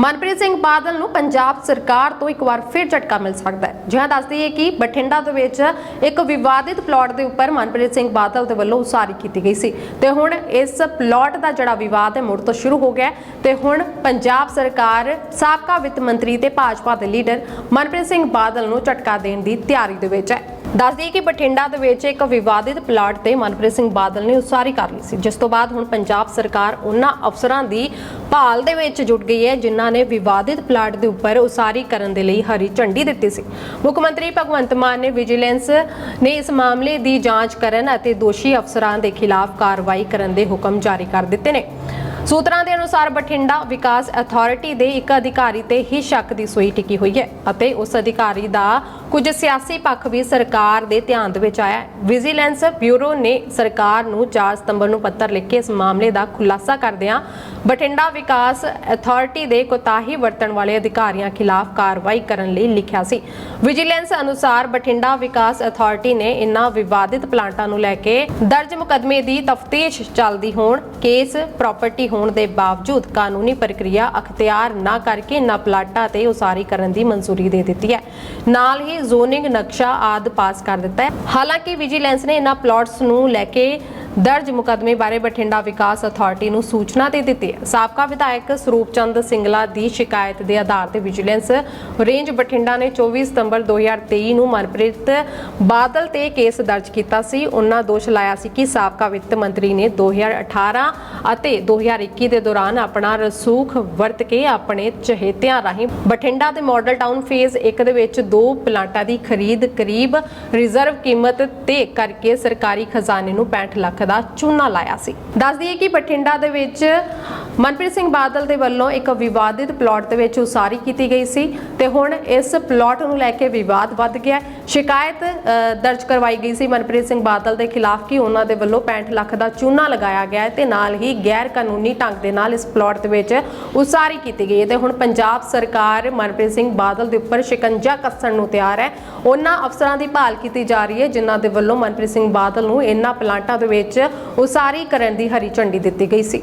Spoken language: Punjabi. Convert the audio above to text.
ਮਨਪ੍ਰੀਤ ਸਿੰਘ ਬਾਦਲ ਨੂੰ ਪੰਜਾਬ ਸਰਕਾਰ ਤੋਂ ਇੱਕ ਵਾਰ ਫਿਰ ਝਟਕਾ ਮਿਲ ਸਕਦਾ ਹੈ। ਜਿਹਾਂ ਦੱਸਦੀ ਹੈ ਕਿ ਬਠਿੰਡਾ ਦੇ ਵਿੱਚ ਇੱਕ ਵਿਵਾਦਿਤ ਪਲਾਟ ਦੇ ਉੱਪਰ ਮਨਪ੍ਰੀਤ ਸਿੰਘ ਬਾਦਲ ਦੇ ਵੱਲੋਂ ਉਸਾਰੀ ਕੀਤੀ ਗਈ ਸੀ। ਤੇ ਹੁਣ ਇਸ ਪਲਾਟ ਦਾ ਜਿਹੜਾ ਵਿਵਾਦ ਹੈ, ਮੁੜ ਤੋਂ ਸ਼ੁਰੂ ਹੋ ਗਿਆ ਹੈ। ਤੇ ਹੁਣ ਪੰਜਾਬ ਸਰਕਾਰ, ਸਾਬਕਾ ਵਿੱਤ ਮੰਤਰੀ ਤੇ ਭਾਜਪਾ ਦੇ ਲੀਡਰ ਮਨਪ੍ਰੀਤ ਸਿੰਘ ਬਾਦਲ ਨੂੰ ਝਟਕਾ ਦੇਣ ਦੀ ਤਿਆਰੀ ਦੇ ਵਿੱਚ ਹੈ। ਦੱਸਦੀ ਹੈ ਕਿ ਬਠਿੰਡਾ ਦੇ ਵਿੱਚ ਇੱਕ ਵਿਵਾਦਿਤ ਪਲਾਟ ਤੇ ਮਨਪ੍ਰੀਤ ਸਿੰਘ ਬਾਦਲ ਨੇ ਉਸਾਰੀ ਕਰ ਲਈ ਸੀ, ਜਿਸ ਤੋਂ ਬਾਅਦ ਹੁਣ ਪੰਜਾਬ ਸਰਕਾਰ ਉਹਨਾਂ ਅਫਸਰਾਂ ਦੀ ਭਾਲ ਦੇ ਵਿੱਚ ਜੁਟ ਗਈ ਹੈ, ਜਿਨ੍ਹਾਂ ਨੇ ਵਿਵਾਦਿਤ ਪਲਾਟ ਦੇ ਉੱਪਰ ਉਸਾਰੀ ਕਰਨ ਦੇ ਲਈ ਹਰੀ ਝੰਡੀ ਦਿੱਤੀ ਸੀ। ਮੁੱਖ ਮੰਤਰੀ ਭਗਵੰਤ ਮਾਨ ਨੇ ਵਿਜੀਲੈਂਸ ਨੇ ਇਸ ਮਾਮਲੇ ਦੀ ਜਾਂਚ ਕਰਨ ਅਤੇ ਦੋਸ਼ੀ ਅਫਸਰਾਂ ਦੇ ਖਿਲਾਫ ਕਾਰਵਾਈ ਕਰਨ ਦੇ ਹੁਕਮ ਜਾਰੀ ਕਰ ਦਿੱਤੇ ਨੇ। ਸੂਤਰਾਂ ਦੇ ਅਨੁਸਾਰ ਬਠਿੰਡਾ ਵਿਕਾਸ ਅਥਾਰਟੀ ਦੇ ਇੱਕ ਅਧਿਕਾਰੀ ਤੇ ਹੀ ਸ਼ੱਕ ਦੀ ਸੋਈ ਟਿਕੀ ਹੋਈ ਹੈ ਅਤੇ ਉਸ ਅਧਿਕਾਰੀ ਦਾ ਕੁਝ ਸਿਆਸੀ ਪੱਖ ਵੀ ਸਰਕਾਰ ਦੇ ਧਿਆਨ ਦੇ ਵਿੱਚ ਆਇਆ ਵਿਜੀਲੈਂਸ ਬਿਊਰੋ ਨੇ ਸਰਕਾਰ ਨੂੰ 4 ਸਤੰਬਰ ਨੂੰ ਪੱਤਰ ਲਿਖ ਕੇ ਇਸ ਮਾਮਲੇ ਦਾ ਖੁਲਾਸਾ ਕਰਦਿਆਂ ਬਠਿੰਡਾ ਵਿਕਾਸ ਅਥਾਰਟੀ ਦੇ ਕੋਤਾਹੀ ਵਰਤਣ ਵਾਲੇ ਅਧਿਕਾਰੀਆਂ ਖਿਲਾਫ ਕਾਰਵਾਈ ਕਰਨ ਲਈ ਲਿਖਿਆ ਸੀ। ਵਿਜੀਲੈਂਸ ਅਨੁਸਾਰ ਬਠਿੰਡਾ ਵਿਕਾਸ ਅਥਾਰਟੀ ਨੇ ਇਨ੍ਹਾਂ ਵਿਵਾਦਿਤ ਪਲਾਂਟਾਂ ਨੂੰ ਲੈ ਕੇ ਦਰਜ ਮੁਕਦਮੇ ਦੀ ਤਫਤੀਸ਼ ਚੱਲਦੀ ਹੋਣ, ਕੇਸ, ਪ੍ਰਾਪਰਟੀ ਹੋਣ ਦੇ ਬਾਵਜੂਦ ਕਾਨੂੰਨੀ ਪ੍ਰਕਿਰਿਆ ਅਖਤਿਆਰ ਨਾ ਕਰਕੇ ਇਨ੍ਹਾਂ ਪਲਾਟਾਂ ਤੇ ਉਸਾਰੀ ਕਰਨ ਦੀ ਮਨਜ਼ੂਰੀ ਦੇ ਦਿੱਤੀ ਹੈ। ਨਾਲ ਹੀ ਜ਼ੋਨਿੰਗ ਨਕਸ਼ਾ ਆਦ ਪਾਸ ਕਰ ਦਿੱਤਾ ਹੈ। ਹਾਲਾਂਕਿ ਵਿਜੀਲੈਂਸ ਨੇ ਇਹਨਾਂ ਪਲਾਟਸ ਨੂੰ ਲੈ ਕੇ ਦਰਜ ਮੁਕਦਮੇ ਬਾਰੇ ਬਠਿੰਡਾ ਵਿਕਾਸ ਅਥਾਰਟੀ ਨੂੰ ਸੂਚਨਾ ਦੇ ਦਿੱਤੀ ਹੈ। ਸਾਬਕਾ ਵਿਧਾਇਕ ਸਰੂਪ ਚੰਦ ਸਿੰਗਲਾ ਦੀ ਸ਼ਿਕਾਇਤ ਦੇ ਆਧਾਰ ਤੇ ਵਿਜੀਲੈਂਸ ਰੇਂਜ ਬਠਿੰਡਾ ਨੇ 24 ਸਤੰਬਰ 2023 ਨੂੰ ਮਨਪ੍ਰੀਤ ਬਾਦਲ ਤੇ ਕੇਸ ਦਰਜ ਕੀਤਾ ਸੀ। ਉਹਨਾਂ ਦੋਸ਼ ਲਾਇਆ ਸੀ ਕਿ ਸਾਬਕਾ ਵਿੱਤ ਮੰਤਰੀ ਨੇ 2018 ਅਤੇ 2021 ਦੇ ਦੌਰਾਨ ਆਪਣਾ ਰਸੂਖ ਵਰਤ ਕੇ ਆਪਣੇ ਚਹੇਤਿਆਂ ਰਾਹੀਂ ਬਠਿੰਡਾ ਦੇ ਮਾਡਲ ਟਾਊਨ ਫੇਜ਼ 1 ਦੇ ਵਿੱਚ ਦੋ ਪਲਾਂਟਾਂ ਦੀ ਖਰੀਦ ਕਰੀਬ ਰਿਜ਼ਰਵ ਕੀਮਤ ਤੇ ਕਰਕੇ ਸਰਕਾਰੀ ਖਜ਼ਾਨੇ ਨੂੰ 65 ਲੱਖ ਦਾ ਚੂਨਾ ਲਾਇਆ ਸੀ। ਦੱਸ ਦਈਏ ਕਿ ਬਠਿੰਡਾ ਦੇ ਵਿੱਚ ਮਨਪ੍ਰੀਤ ਸਿੰਘ ਬਾਦਲ ਦੇ ਵੱਲੋਂ ਇੱਕ ਵਿਵਾਦਿਤ ਪਲਾਟ ਦੇ ਵਿੱਚ ਉਸਾਰੀ ਕੀਤੀ ਗਈ ਸੀ ਤੇ ਹੁਣ ਇਸ ਪਲਾਟ ਨੂੰ ਲੈ ਕੇ ਵਿਵਾਦ ਵੱਧ ਗਿਆ ਸ਼ਿਕਾਇਤ ਦਰਜ ਕਰਵਾਈ ਗਈ ਸੀ ਮਨਪ੍ਰੀਤ ਸਿੰਘ ਬਾਦਲ ਦੇ ਖਿਲਾਫ ਕਿ ਉਹਨਾਂ ਦੇ ਵੱਲੋਂ 65 ਲੱਖ ਦਾ ਚੂਨਾ ਲਗਾਇਆ ਗਿਆ ਹੈ ਤੇ ਨਾਲ ਹੀ ਗੈਰ ਕਾਨੂੰਨੀ ਢੰਗ ਦੇ ਨਾਲ ਇਸ ਪਲਾਟ ਦੇ ਵਿੱਚ ਉਸਾਰੀ ਕੀਤੀ ਗਈ ਹੈ ਤੇ ਹੁਣ ਪੰਜਾਬ ਸਰਕਾਰ ਮਨਪ੍ਰੀਤ ਸਿੰਘ ਬਾਦਲ ਦੇ ਉੱਪਰ ਸ਼ਿਕੰਜਾ ਕੱਸਣ ਨੂੰ ਤਿਆਰ ਹੈ। ਉਹਨਾਂ ਅਫਸਰਾਂ ਦੀ ਭਾਲ ਕੀਤੀ ਜਾ ਰਹੀ ਹੈ, ਜਿਨ੍ਹਾਂ ਦੇ ਵੱਲੋਂ ਮਨਪ੍ਰੀਤ ਸਿੰਘ ਬਾਦਲ ਨੂੰ ਇਹਨਾਂ ਪਲਾਂਟਾਂ ਦੇ ਵਿੱਚ ਉਸਾਰੀ ਕਰਨ ਦੀ ਹਰੀ ਝੰਡੀ ਦਿੱਤੀ ਗਈ ਸੀ।